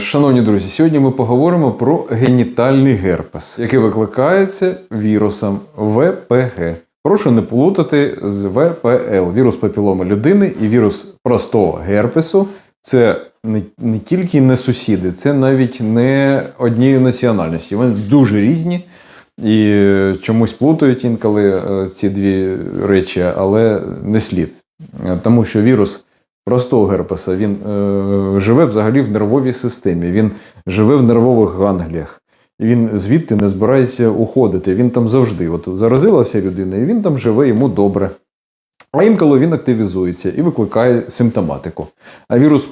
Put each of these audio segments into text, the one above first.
Шановні друзі, сьогодні ми поговоримо про генітальний герпес, який викликається вірусом ВПГ. Прошу не плутати з ВПЛ, вірус папіломи людини і вірус простого герпесу. Це не, не тільки не сусіди, це навіть не однієї національності. Вони дуже різні і е, чомусь плутають інколи е, ці дві речі, але не слід. Е, Тому що вірус простого герпеса він е, живе взагалі в нервовій системі, він живе в нервових гангліях. Він звідти не збирається уходити. Він там завжди. От заразилася людина, і він там живе, йому добре. А інколи він активізується і викликає симптоматику. А вірус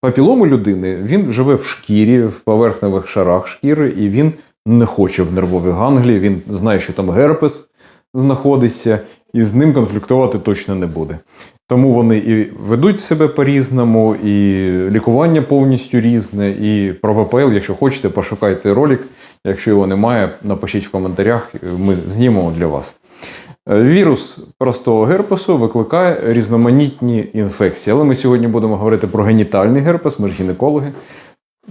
папілому людини він живе в шкірі, в поверхневих шарах шкіри, і він не хоче в нервовій ганглії. Він знає, що там герпес знаходиться, і з ним конфліктувати точно не буде. Тому вони і ведуть себе по-різному, і лікування повністю різне. І про ВПЛ, якщо хочете, пошукайте ролик. Якщо його немає, напишіть в коментарях, ми знімемо для вас. Е, Вірус простого герпесу викликає різноманітні інфекції. Але ми сьогодні будемо говорити про генітальний герпес, ми ж гінекологи.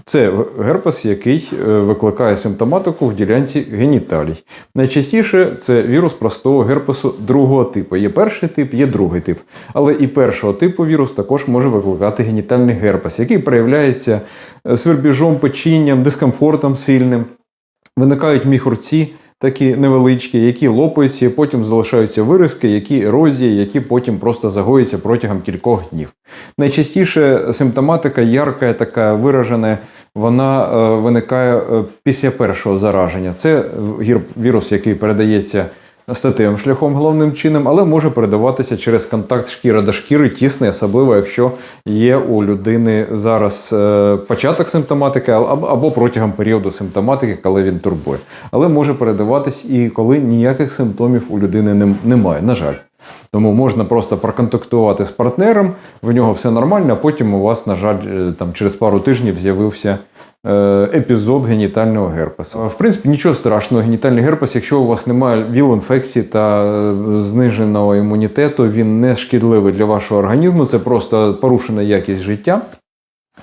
Це герпес, який е, викликає симптоматику в ділянці геніталій. Найчастіше це вірус простого герпесу другого типу. Є перший тип, є другий тип. Але і першого типу вірус також може викликати генітальний герпес, який проявляється е, свербіжом, печінням, дискомфортом сильним. Виникають міхурці такі невеличкі, які лопаються, і потім залишаються виразки, які ерозії, які потім просто загоюються протягом кількох днів. Найчастіше симптоматика ярка, така виражена, вона е, виникає е, після першого зараження. Це вірус, який передається статевим шляхом головним чином, але може передаватися через контакт шкіра до шкіри тісний, особливо якщо є у людини зараз е, початок симптоматики або або протягом періоду симптоматики, коли він турбує. Але може передаватись і коли ніяких симптомів у людини немає, на жаль. Тому можна просто проконтактувати з партнером, в нього все нормально, а потім у вас, на жаль, е, там через пару тижнів з'явився е, епізод генітального герпесу. В принципі, нічого страшного, генітальний герпес, якщо у вас немає ВІЛ-інфекції та е, зниженого імунітету, він не шкідливий для вашого організму, це просто порушена якість життя.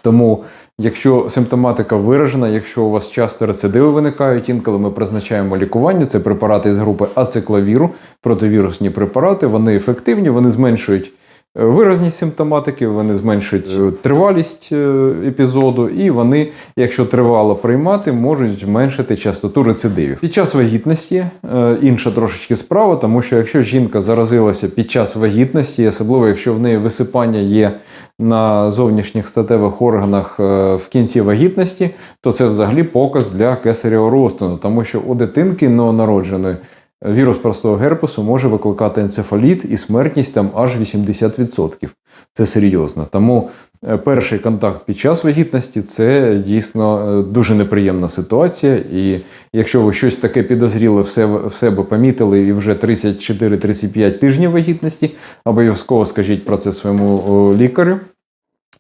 Тому, якщо симптоматика виражена, якщо у вас часто рецидиви виникають, інколи ми призначаємо лікування, це препарати з групи ацикловіру, противірусні препарати, вони ефективні, вони зменшують виразність симптоматики, вони зменшують е, тривалість е, епізоду, і вони, якщо тривало приймати, можуть зменшити частоту рецидивів. Під час вагітності е, інша трошечки справа, тому що якщо жінка заразилася під час вагітності, особливо якщо в неї висипання є на зовнішніх статевих органах в кінці вагітності, то це взагалі показ для кесарєвого розтину, тому що у дитинки новонародженої вірус простого герпесу може викликати енцефаліт і смертність там аж 80%. Це серйозно. Тому е, перший контакт під час вагітності це дійсно е, дуже неприємна ситуація. І якщо ви щось таке підозріле в себе, помітили і вже 34-35 тижнів вагітності, обов'язково скажіть про це своєму лікарю,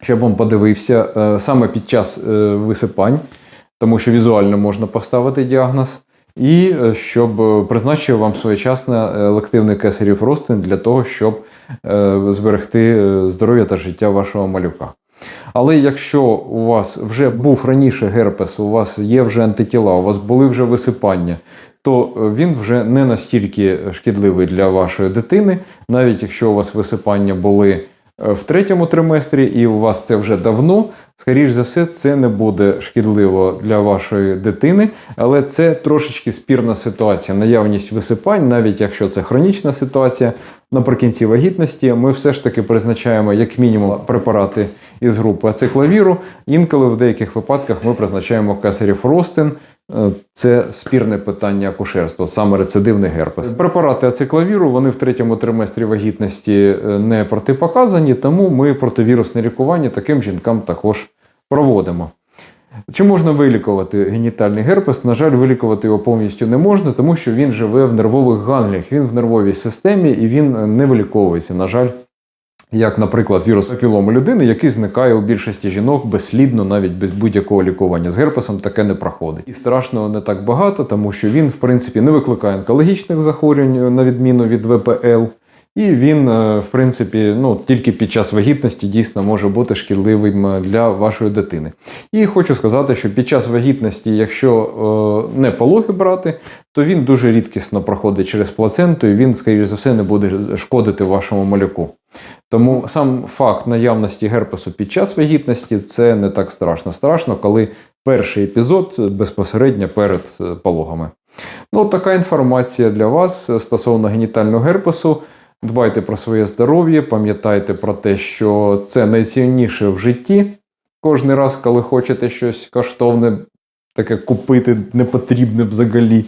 щоб він подивився е, саме під час висипань, тому що візуально можна поставити діагноз. І е, щоб е, призначив вам своєчасно елективний кесарів розтин для того, щоб е, зберегти е, здоров'я та життя вашого малюка. Але якщо у вас вже був раніше герпес, у вас є вже антитіла, у вас були вже висипання, то е, він вже не настільки шкідливий для вашої дитини, навіть якщо у вас висипання були е, в третьому триместрі і у вас це вже давно, скоріш за все, це не буде шкідливо для вашої дитини, але це трошечки спірна ситуація. Наявність висипань, навіть якщо це хронічна ситуація, наприкінці вагітності ми все ж таки призначаємо як мінімум препарати із групи ациклавіру. Інколи в деяких випадках ми призначаємо кесарів ростин. Е, Це спірне питання акушерства, саме рецидивний герпес. Препарати ациклавіру вони в третьому триместрі вагітності е, не протипоказані, тому ми противірусне лікування таким жінкам також проводимо. Чи можна вилікувати генітальний герпес? На жаль, вилікувати його повністю не можна, тому що він живе в нервових гангліях, він в нервовій системі і він не виліковується. На жаль, як, наприклад, вірус папілому людини, який зникає у більшості жінок безслідно, навіть без будь-якого лікування. З герпесом таке не проходить. І страшного не так багато, тому що він, в принципі, не викликає онкологічних захворювань, на відміну від ВПЛ. І він, е, в принципі, ну, тільки під час вагітності дійсно може бути шкідливим е, для вашої дитини. І хочу сказати, що під час вагітності, якщо е, не пологи брати, то він дуже рідкісно проходить через плаценту, і він, скоріш за все, не буде шкодити вашому малюку. Тому сам факт наявності герпесу під час вагітності це не так страшно. Страшно, коли перший епізод безпосередньо перед е, пологами. Ну, от така інформація для вас е, стосовно генітального герпесу. Дбайте про своє здоров'я, пам'ятайте про те, що це найцінніше в житті. Кожен раз, коли хочете щось коштовне, таке купити, непотрібне взагалі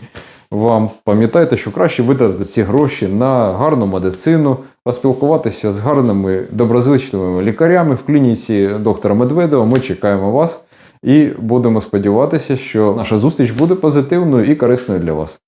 вам, пам'ятайте, що краще видати ці гроші на гарну медицину, поспілкуватися з гарними доброзичними лікарями в клініці доктора Медведова. Ми чекаємо вас і будемо сподіватися, що наша зустріч буде позитивною і корисною для вас.